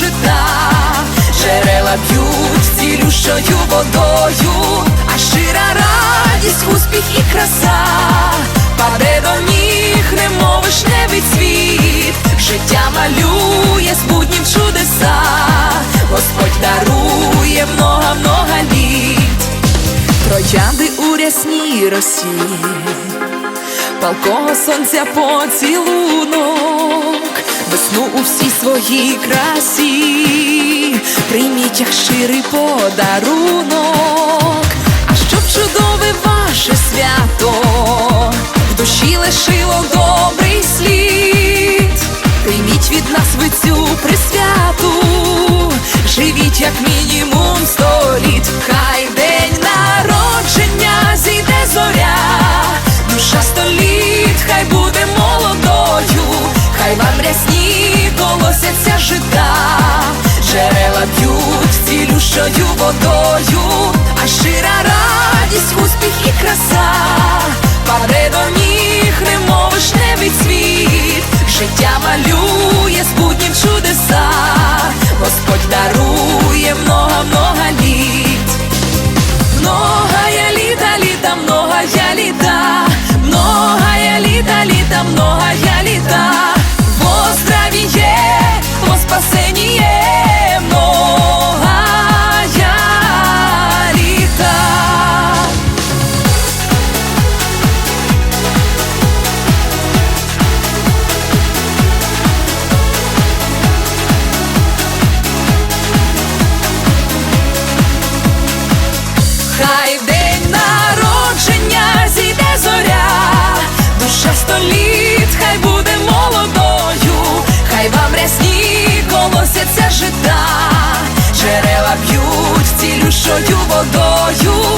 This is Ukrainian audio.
жита, джерела б'ють цілющою водою, а щира радість, успіх і краса, паде до ніг, немов вишневий цвіт, життя малює з чудеса, Господь дарує много-много літ, троянди у рясній росі. Палкого сонця поцілунок, весну у всій своїй красі, прийміть як щирий подарунок, а щоб чудове ваше свято, в душі лишило добрий цілющою водою, а щира радість, успіх і краса, паде до ніг, немов вишневий цвіт, життя колосяться жита, джерела б'ють цілющою водою,